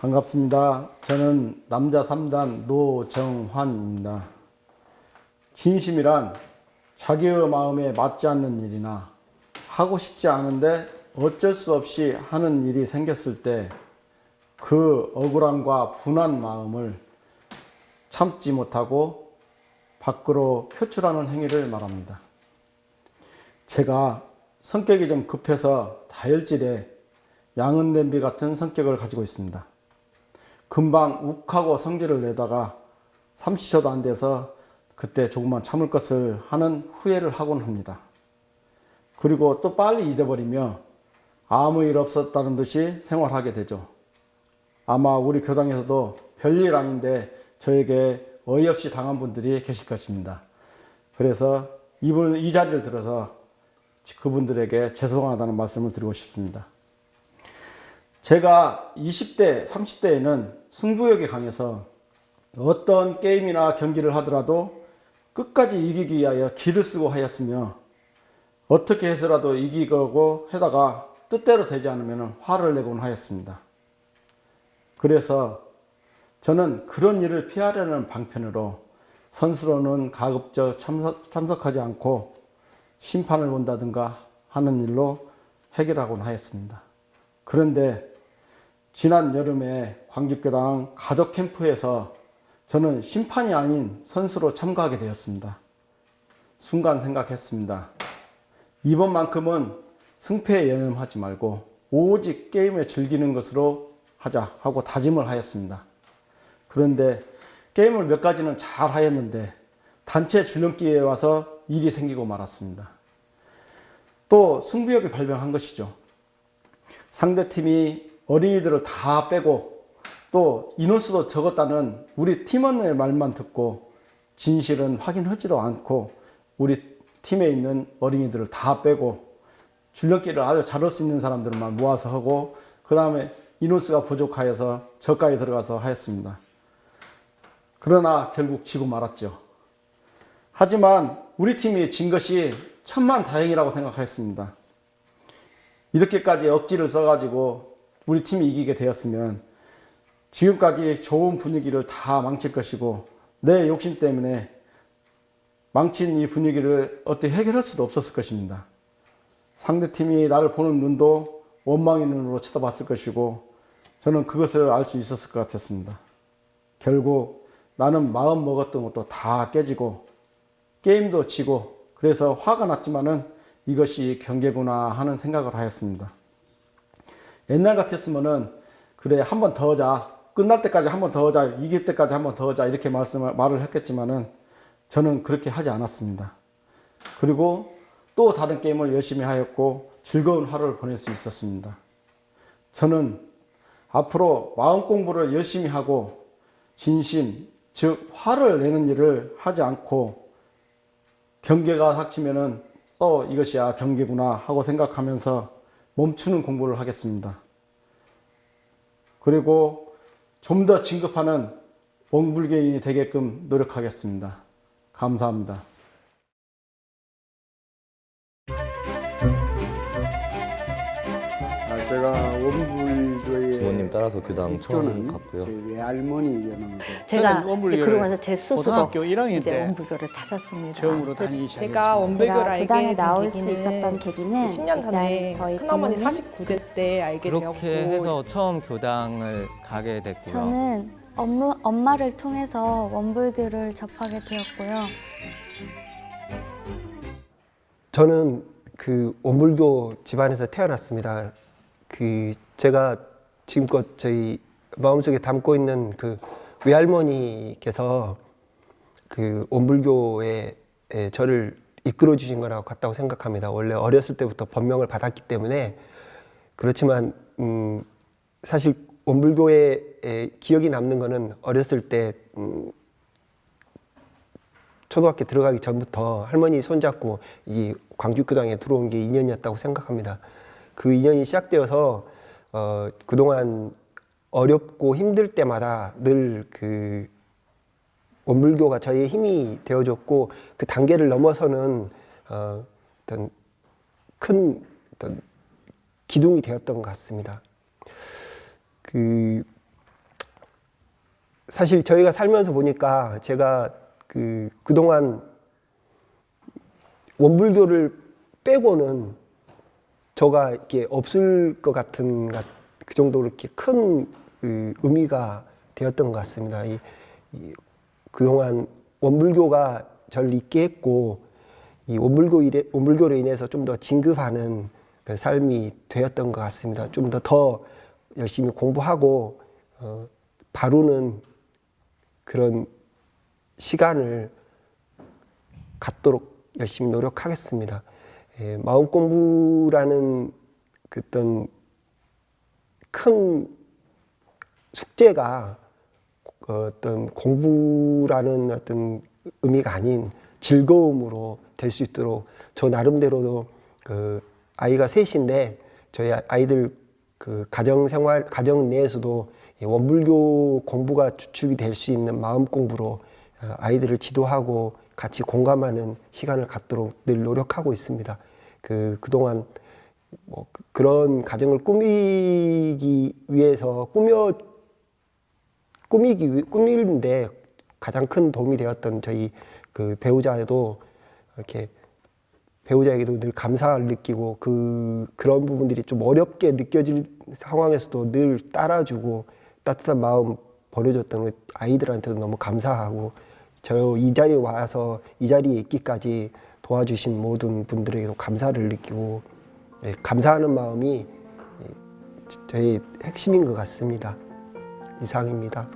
반갑습니다. 저는 남자 3단 노정환입니다. 진심이란 자기의 마음에 맞지 않는 일이나 하고 싶지 않은데 어쩔 수 없이 하는 일이 생겼을 때 그 억울함과 분한 마음을 참지 못하고 밖으로 표출하는 행위를 말합니다. 제가 성격이 좀 급해서 다혈질에 양은 냄비 같은 성격을 가지고 있습니다. 금방 욱하고 성질을 내다가 30초도 안 돼서 그때 조금만 참을 것을 하는 후회를 하곤 합니다. 그리고 또 빨리 잊어버리며 아무 일 없었다는 듯이 생활하게 되죠. 아마 우리 교당에서도 별일 아닌데 저에게 어이없이 당한 분들이 계실 것입니다. 그래서 이분, 이 자리를 들어서 그분들에게 죄송하다는 말씀을 드리고 싶습니다. 제가 20대, 30대에는 승부욕이 강해서 어떤 게임이나 경기를 하더라도 끝까지 이기기 위하여 기를 쓰고 하였으며 어떻게 해서라도 이기고 하다가 뜻대로 되지 않으면 화를 내곤 하였습니다. 그래서 저는 그런 일을 피하려는 방편으로 선수로는 가급적 참석, 참석하지 않고 심판을 본다든가 하는 일로 해결하곤 하였습니다. 그런데 지난 여름에 광주교당 가족 캠프에서 저는 심판이 아닌 선수로 참가하게 되었습니다. 순간 생각했습니다. 이번만큼은 승패에 연연하지 말고 오직 게임에 즐기는 것으로 하자 하고 다짐을 하였습니다. 그런데 게임을 몇 가지는 잘 하였는데 단체 줄넘기에 와서 일이 생기고 말았습니다. 또 승부욕이 발병한 것이죠. 상대팀이 어린이들을 다 빼고 또 인원수도 적었다는 우리 팀원의 말만 듣고 진실은 확인하지도 않고 우리 팀에 있는 어린이들을 다 빼고 줄넘기를 아주 잘할 수 있는 사람들만 모아서 하고 그 다음에 인원수가 부족하여서 저가에 들어가서 하였습니다. 그러나 결국 지고 말았죠. 하지만 우리 팀이 진 것이 천만 다행이라고 생각했습니다. 이렇게까지 억지를 써가지고 우리 팀이 이기게 되었으면 지금까지 좋은 분위기를 다 망칠 것이고 내 욕심 때문에 망친 이 분위기를 어떻게 해결할 수도 없었을 것입니다. 상대팀이 나를 보는 눈도 원망의 눈으로 쳐다봤을 것이고 저는 그것을 알 수 있었을 것 같았습니다. 결국 나는 마음 먹었던 것도 다 깨지고 게임도 지고 그래서 화가 났지만은 이것이 경계구나 하는 생각을 하였습니다. 옛날 같았으면은 그래 한 번 더 하자 끝날 때까지 한 번 더 하자 이길 때까지 한 번 더 하자 이렇게 말씀을 말을 했겠지만은 저는 그렇게 하지 않았습니다. 그리고 또 다른 게임을 열심히 하였고 즐거운 하루를 보낼 수 있었습니다. 저는 앞으로 마음 공부를 열심히 하고 진심 즉 화를 내는 일을 하지 않고 경계가 닥치면은 어 이것이야 경계구나 하고 생각하면서 멈추는 공부를 하겠습니다. 그리고 좀 더 진급하는 원불개인이 되게끔 노력하겠습니다. 감사합니다. 아, 제가 부모님 따라서 교당 처음 입교는 갔고요. 저희 외할머니였는데 제가 저는 원불교를 이제 그러고 나서 제 스스로 고등학교 1학년 이제 때 원불교를 찾았습니다. 처음으로 다니기 시작했습니다. 제가 원불교를 제가 알게 교당에 된 나올 수 계기는 있었던 계기는 10년 전에 일단 저희 큰어머니 부모님 49대 때 알게 그렇게 되었고 해서 처음 교당을 가게 됐고요. 저는 엄마, 엄마를 통해서 원불교를 접하게 되었고요. 저는 그 원불교 집안에서 태어났습니다. 그 제가 지금껏 저희 마음속에 담고 있는 그 외할머니께서 그 원불교에 에, 저를 이끌어 주신 거라고 같다고 생각합니다. 원래 어렸을 때부터 법명을 받았기 때문에 그렇지만 음, 사실 원불교에 에, 기억이 남는 거는 어렸을 때 음, 초등학교 들어가기 전부터 할머니 손잡고 이 광주교당에 들어온 게 인연이었다고 생각합니다. 그 인연이 시작되어서 어, 그동안 어렵고 힘들 때마다 늘 그 원불교가 저희의 힘이 되어줬고 그 단계를 넘어서는 어, 어떤 큰 어떤 기둥이 되었던 것 같습니다. 그 사실 저희가 살면서 보니까 제가 그 그동안 원불교를 빼고는 저가 이렇게 없을 것 같은 가- 그 정도로 이렇게 큰 그, 의미가 되었던 것 같습니다. 이, 이 그동안 원불교가 저를 있게 했고 이 원불교 일에, 원불교로 인해서 좀 더 진급하는 그 삶이 되었던 것 같습니다. 좀 더더 열심히 공부하고 어, 바로는 그런 시간을 갖도록 열심히 노력하겠습니다. 예, 마음 공부라는 그 어떤 큰 숙제가 어떤 공부라는 어떤 의미가 아닌 즐거움으로 될 수 있도록 저 나름대로도 그 아이가 셋인데 저희 아이들 그 가정 생활 가정 내에서도 이 원불교 공부가 주축이 될 수 있는 마음 공부로 어, 아이들을 지도하고 같이 공감하는 시간을 갖도록 늘 노력하고 있습니다. 그 그동안 뭐 그- 그런 가정을 꾸미기 위해서 꾸며 꾸미기 위- 꾸미는데 가장 큰 도움이 되었던 저희 그 배우자에도 이렇게 배우자에게도 늘 감사를 느끼고 그 그런 부분들이 좀 어렵게 느껴질 상황에서도 늘 따라주고 따뜻한 마음 버려줬던 우리 아이들한테도 너무 감사하고 저 이 자리에 와서 이 자리에 있기까지 도와주신 모든 분들에게도 감사를 느끼고 예, 감사하는 마음이 예, 저의 핵심인 것 같습니다. 이상입니다.